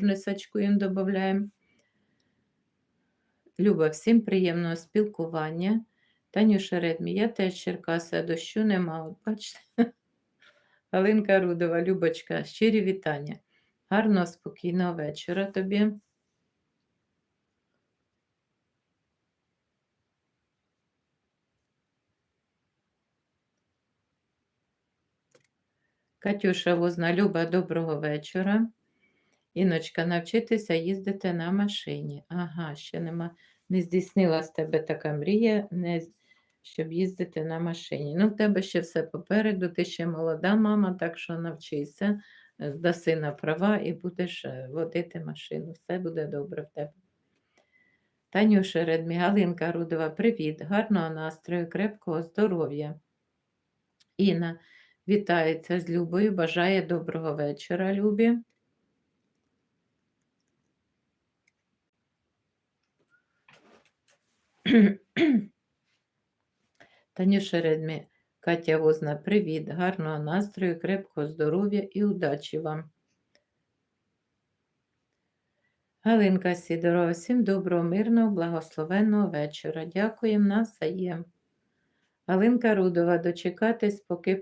також не сачкуємо, додаємо. Люба, всім приємного спілкування. Танюша Редмі, я теж з Черкаси, а дощу нема. От бачите. Галинка Рудова, Любочка, щирі вітання. Гарного, спокійного вечора тобі. Катюша Возна, Люба, доброго вечора. Іночка, навчитися їздити на машині. Ага, ще нема. Не здійснила з тебе така мрія, не, щоб їздити на машині. Ну, в тебе ще все попереду, ти ще молода мама, так що навчися, е, здаси на права і будеш е, водити машину. Все буде добре в тебе. Танюша Редмі, Галинка Рудова, привіт, гарного настрою, крепкого здоров'я. Інна вітається з Любою, бажає доброго вечора, Любі. Танюша Редмі, Катя Возна, привіт, гарного настрою, крепкого здоров'я і удачі вам. Галинка Сідорова, всім доброго, мирного, благословенного вечора. Дякуємо навзаєм. Галинка Рудова, дочекатись, поки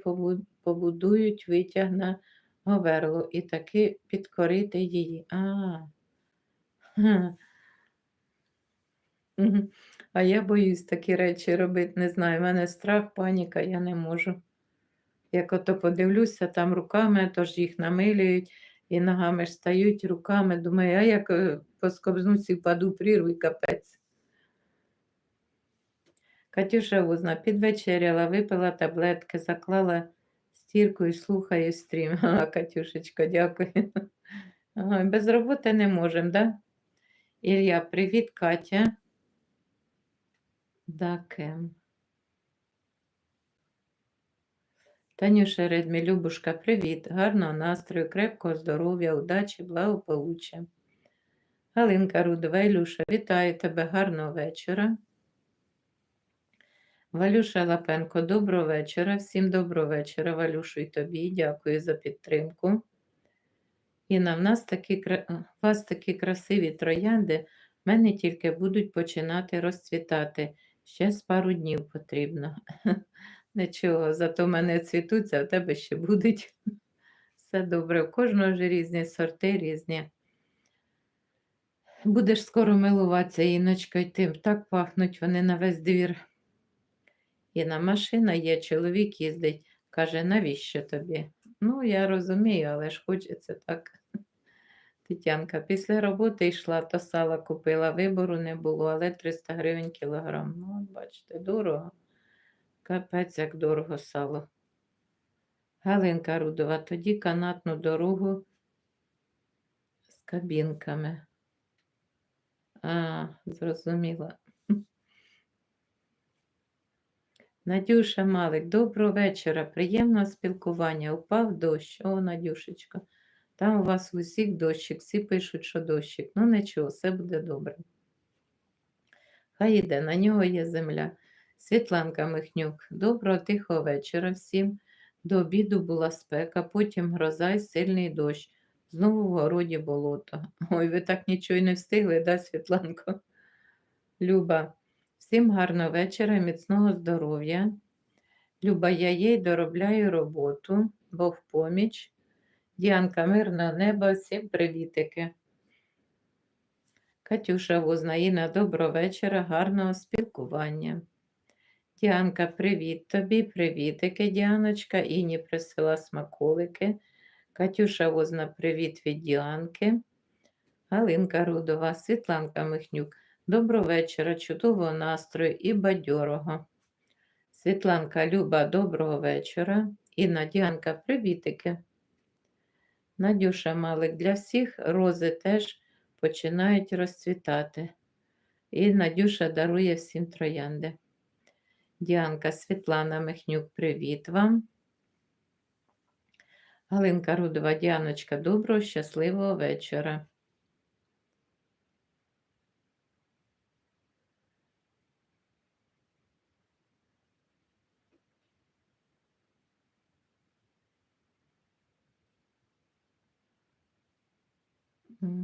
побудують витяг на Говерлу і таки підкорити її. А, Ха. А я боюсь такі речі робити, не знаю. У мене страх, паніка, я не можу. Як ото подивлюся, там руками, тож їх намилюють і ногами ж стають руками. Думаю, а як е, поскобзнусь і впаду прірву і капець. Катюша Возна підвечеряла, випила таблетки, заклала стірку і слухаю стрім. А, Катюшечко, дякую. Без роботи не можемо, да? Ілля, привіт, Катя. Да, Кем. Танюша Редмі, Любушка, привіт, гарного настрою, крепкого здоров'я, удачі, благополуччя. Галинка Рудова, Ілюша, вітаю тебе, гарного вечора. Валюша Лапенко, доброго вечора. Всім доброго вечора, Валюшу, і тобі. Дякую за підтримку. Інна, в нас такі, у вас такі красиві троянди, в мене тільки будуть починати розцвітати. Ще з пару днів потрібно. Нічого, зато в мене цвітуться, а в тебе ще будуть. Все добре. У кожного ж різні сорти різні. Будеш скоро милуватися, Іночка, й тим. Так пахнуть вони на весь двір. Інна, машина є, чоловік їздить. Каже, навіщо тобі? Ну, я розумію, але ж хочеться так. Тетянка, після роботи йшла, то сала купила, вибору не було, але 300 гривень кілограм. Ну, бачите, дорого. Капець, як дорого сало. Галинка Рудова, тоді канатну дорогу з кабінками. А, зрозуміла. Надюша Малик, доброго вечора. Приємного спілкування. Упав дощ. О, Надюшечка. Там у вас у всіх дощик, всі пишуть, що дощик. Ну нічого, все буде добре. Хай іде, на нього є земля. Світланка Михнюк, доброго тихого вечора всім. До обіду була спека, потім гроза й сильний дощ. Знову в городі болото. Ой, ви так нічого й не встигли, да, Світланко? Люба, всім гарного вечора, і міцного здоров'я. Люба, я їй доробляю роботу, бо в поміч. Діанка, мирного неба, всім привітики. Катюша Вознаїна, доброго вечора, гарного спілкування. Діанка, привіт тобі, привітики, Діаночка. Іні присила смаколики. Катюша Возна, привіт від Діанки. Галинка Рудова, Світланка Михнюк. Доброго вечора, чудового настрою і бадьорого. Світланка Люба, доброго вечора. Інна Діанка, привітики. Надюша Малик, для всіх рози теж починають розцвітати. І Надюша дарує всім троянди. Діанка Світлана Михнюк, привіт вам. Галинка Рудова, Діаночка, доброго, щасливого вечора. Mm-hmm.